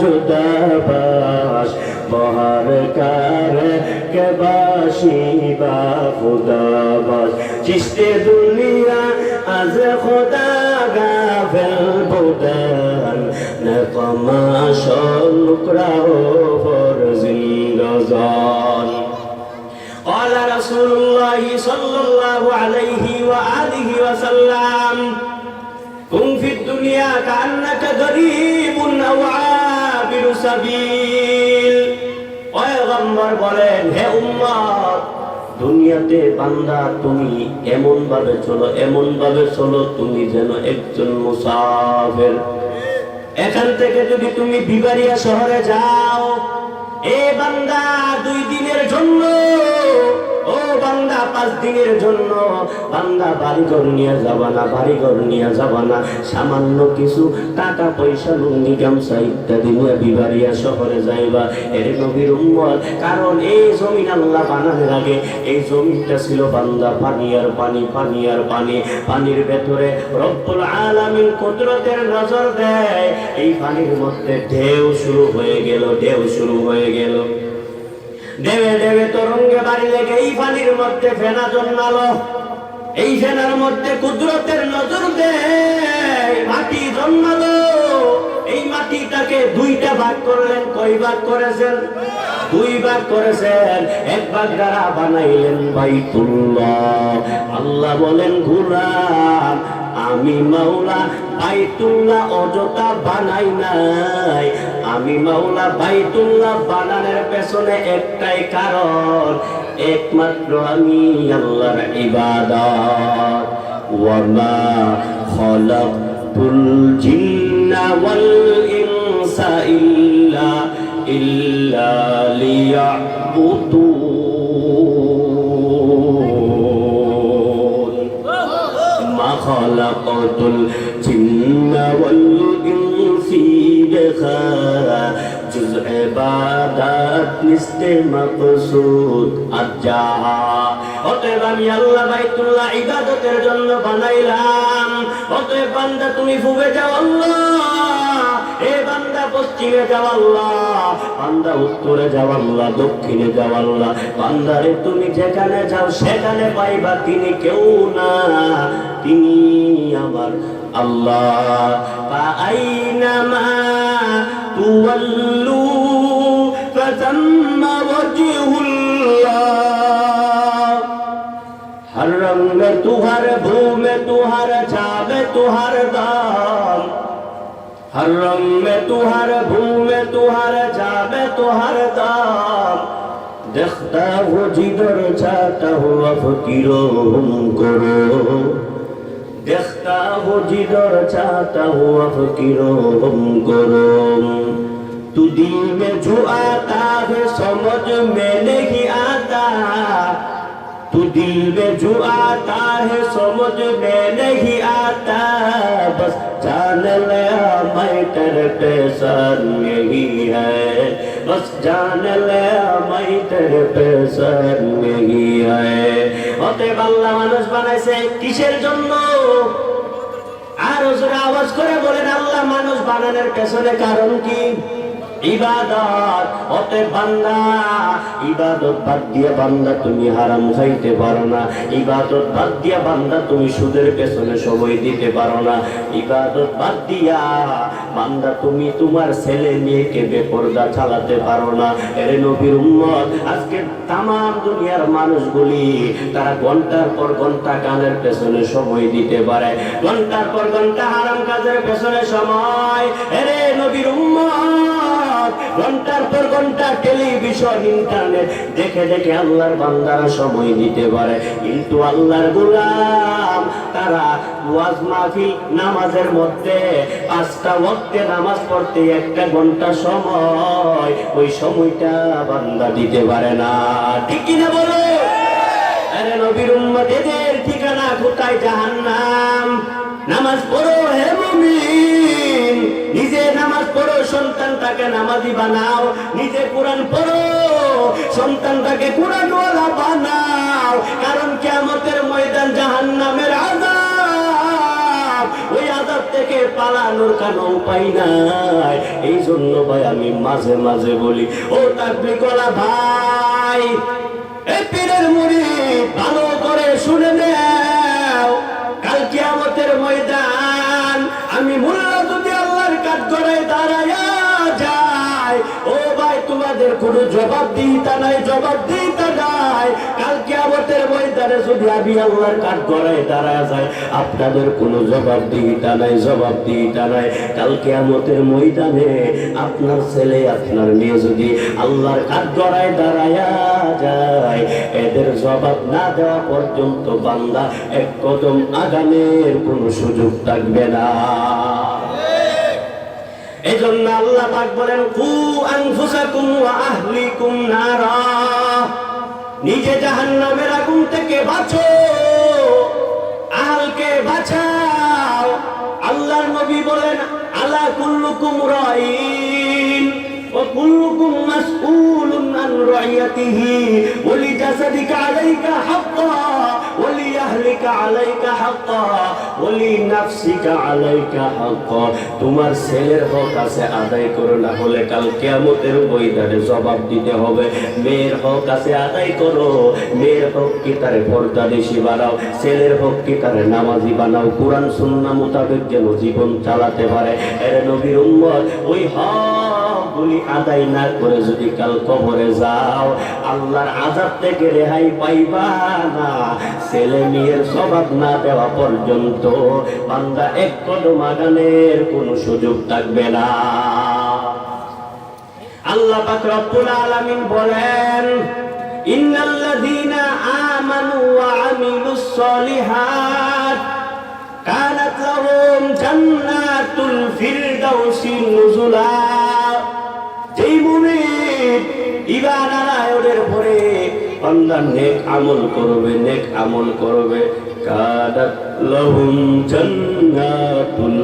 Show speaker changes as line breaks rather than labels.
জুদাবাস বহার কার কে বাসি বা খুদাবাস চিস্তে দুনিয়া আজ খোদা গাফেল বুদান নকমাশ লুকরাও ফর জিন্দজান قال رسول الله صلى الله عليه وآله وسلم كن في الدنيا كأنك غريب أو দুনিয়াতে বান্দা তুমি এমন ভাবে চলো এমন ভাবে চলো, তুমি যেন একজন মুসাফের। এখান থেকে যদি তুমি বিবারিয়া শহরে যাও, এ বান্দা দুই দিনের জন্য বান্দা পাঁচ দিনের জন্য। বান্দা বাড়িঘর নিয়ে যাবা না, বাড়িঘর নিয়ে যাবা না। সামান্য কিছু টাকা পয়সা, লুঙ্গি, গামছা ইত্যাদি নিয়ে বিবারিয়া শহরে যাইবা। এর নবীর উম্মত, কারণ এই জমিন আল্লাহ বানানোর আগে এই জমিনটা ছিল বান্দা পানি আর পানি পানি আর পানি। পানির ভেতরে রব্বুল আলামিন কুদরতের নজর দেয়। এই পানির মধ্যে ঢেউ শুরু হয়ে গেল, ঢেউ শুরু হয়ে গেল। দেবে দেবে তরঙ্গে বাড়ি লেগে এই পানির মধ্যে ফেনা জন্মালো। এই ফেনার মধ্যে কুদরতের নজর দেয় মাটি জন্মালো। এই মাটিটাকে দুইটা ভাগ করলেন কই ভাগ করেছেন? দুই ভাগ করেছেন। এক ভাগ দ্বারা বানাইলেন বাইতুল্লাহ। আল্লাহ বলেন, গুলাম, আমি মাওলা বাইতুল্লাহ অযথা বানাই নাই। আমি মাওলা বাইতুল্লাহ বানানোর পেছনে একটাই কারণ, একমাত্র আমি আল্লাহর ইবাদত। ওয়ামা খলাকতুল জিন্না ওয়াল ইনসা ইল্লা ইল্লা লিয়াবুদুন আজকে মাকসুদ আজ্জাহা অতএব আমি আল্লাহ বাইতুল্লাহ ইবাদতের জন্য বানাইলাম। অতএব বান্দা, তুমি যাও আল্লাহ। এ বান্দা, পশ্চিমে যাও আল্লাহ। বান্দা, উত্তরে যাও আল্লাহ। দক্ষিণে যাও আল্লাহ। বান্দারে তুমি যেখানে যাও, সেখানে পাইবা তিনি কেউ না। তিনি আমার আল্লাহ। আইনামা তুয়াল্লু तुहर भूम, तुहर छावे, तुहर दाम। हर रंग में तुहर भूम, तुहर छावे, तुहर दाम। देखता हो जिधर चाहता हो फकीरों करो। देखता हो जिधर चाहता हो फकीरों करो। तू दिल में जो आता है, समझ में नहीं आता तू दिल में जो आता है समझ में नहीं आता बस जान लिया मैं तेरे पेशन यही है बस जान लिया मैं तेरे पेशन यही है অতএব আল্লাহ মানুষ বানাইছে কিসের জন্য আর ওজোরে আওয়াজ করে বলেন আল্লাহ মানুষ বানানোর পেছনে কারণ কি বেপরদা চালাতে পারো না। এর নবীর উম্মত, আজকে তাম দুনিয়ার মানুষগুলি তারা ঘণ্টার পর ঘণ্টা কানের পেছনে সময় দিতে পারে। ঘণ্টার পর ঘণ্টা হারাম কাজের পেছনে সময়। এরে নবীর উম্মত ঘণ্টার পর ঘণ্টা টেলিভিশন, ইন্টারনেট। দেখে দেখে আল্লাহর বান্দারা সময় দিতে পারে। কিন্তু আল্লাহর গোলাম, তারা নামাজের মধ্যে পাঁচটা ওয়াক্তে নামাজ পড়তে একটা ঘণ্টা সময়, ওই সময়টা বান্দা দিতে পারে না। ঠিক কিনা বলো? আরে নবীর উম্মত এদের ঠিকানা কোথায়? জাহান্নাম। নামাজ পড়ো। সন্তানটাকে নামাজি বানাও, নিজে কোরআন পড়ো, সন্তানটাকে কোরআনওয়ালা বানাও, কারণ কিয়ামতের ময়দান জাহান্নামের আযাব। থেকে পালানোর কোনো উপায় নাই। এই জন্য ভাই আমি মাঝে মাঝে বলি, ও তাকবি কলা ভাই জবাব দিতা নাই, জবাব দিতা নাই। কাল কিয়ামতের ময়দানে যদি আমি আল্লাহর কাজ করায় দাঁড়ায় যায় আপনাদের কোনো জবাব দিতা নাই, জবাব দিতা নাই। কাল কিয়ামতের ময়দানে আপনার ছেলে, আপনার মেয়ে যদি আল্লাহর কাঠ করায় দাঁড়ায়া যায়, এদের জবাব না দেওয়া পর্যন্ত বান্দা এক কদম আগামের কোনো সুযোগ থাকবে না। এই জন্য আল্লাহ পাক বলেন, কু আনফুসাকুম ওয়া আহলিকুম নারা। নিজে জাহান্নামের আগুন থেকে বাঁচো, আহলকে বাঁচাও। আল্লাহর নবী বলেন, আলা কুল্লুকুম রাইন ও কুল্লুকুম মাসউলুন আন রাইয়াতিহি ওয়া লিজাসাদিকা আলাইকা হাক্কা তোমার ছেলের হক আছে, আদায় করো, না হলে কাল কিয়ামতের ময়দানে জবাব দিতে হবে। মেয়ের হক আছে, আদায় করো। মেয়ের হক কি তার পর্দাদেশি বানাও? ছেলের হক কি তার নামাজি বানাও? কোরআন, সুন্নাহ মোতাবেক যেন জীবন চালাতে পারে। এর নবীর উম্মত, ওই হক হকগুলি আদায় না করে যদি কাল কবরে যাও, আল্লাহর আজাব থেকে রেহাই পাইবা না। ছেলে মেয়ের স্বভাব না দেওয়া পর্যন্ত বান্দা এক কদম আগানের কোনো সুযোগ থাকবে না। আল্লাহ পাক রব্বুল আলামিন বলেন, ইন্নাল্লাযীনা কানাত লাহুম জান্নাতুল ফিরদাউসি নুজুলা। বান্দা নেক আমল করবে নেক আমল করবে। কাদাত লহুম জান্নাতুল